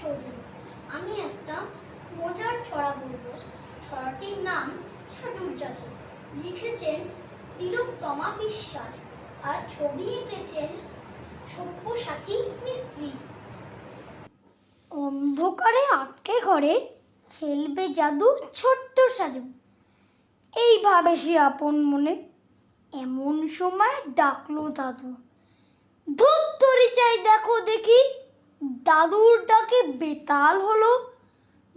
চৌধুরী। আমি একটা মজার ছড়া বলব। ছড়াটির নাম সাধুর জাতি লিখেছেন তিলোত্তমা বিশ্বাস আর ছবি এঁকেছেন সব্যসাচী মিস্ত্রি। অন্ধকারে আটকে ঘরে খেলবে জাদু ছোট্ট সাজু। এইভাবে সে আপন মনে এমন সময় ডাকলো দাদু। ধূপ চাই, দেখো দেখি। দাদুর ডাকে বেতাল হলো।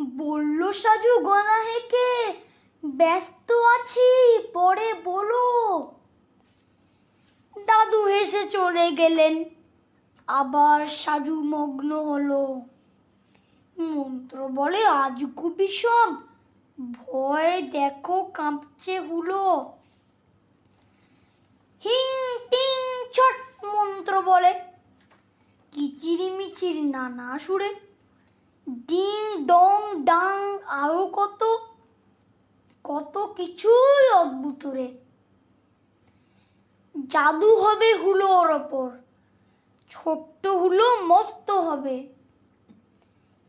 বলল, সাজু গনা হেকে ব্যস্ত আছি, পরে বলো। দাদু হেসে চলে গেলেন। আবার সাজু মগ্ন হলো। মন্ত্র বলে, আজ বিষম ভয় দেখো, কাঁপছে হুলো। হিং, টিং ছট মন্ত্র বলে। কিচিরি মিচির নানা সুরে। ডিং ডং ডাং আরও কত কত কিছুই অদ্ভুত রে। জাদু হবে হুলোর ওপর, ছোট্ট হুলো মস্ত হবে।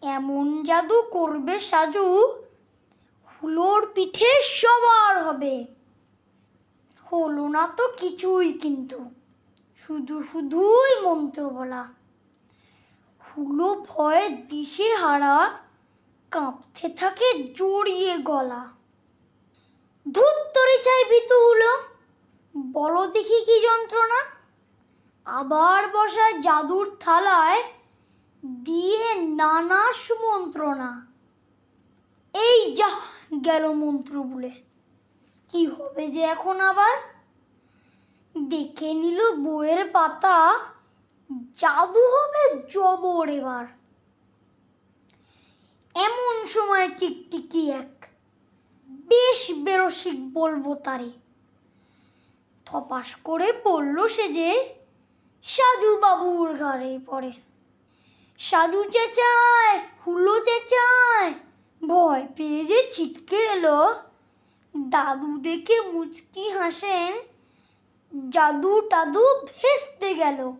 এমন জাদু করবে সাজু, হুলোর পিঠে সবার হবে। হলো না তো কিছুই কিন্তু, শুধু শুধুই মন্ত্র বলা। হুলো ভয়ে দিশে হারা কাঁপতে থাকে জড়িয়ে গলা। ধুত্তরে চাই ভিতু হুলো, বলো দেখি কি যন্ত্রণা? আবার বসা জাদুর থালায় দিয়ে নানা সুমন্ত্রণা। এই যা গেল মন্ত্র বলে, কি হবে যে এখন আবার? দেখে নিল বইয়ের পাতা জাদু হবে জবর এবার। এমন সময় টিকটিকি এক বেশ বেরসিক বলব তারে। থপাস করে পড়ল সে যে সাধু বাবুর ঘরে পড়ে। সাধু চেঁচায়, হুলো চেঁচায়, ভয় পেয়ে যে ছিটকে এলো। দাদু দেখে মুচকি হাসেন, জাদু টাদু ভেস্তে গেল।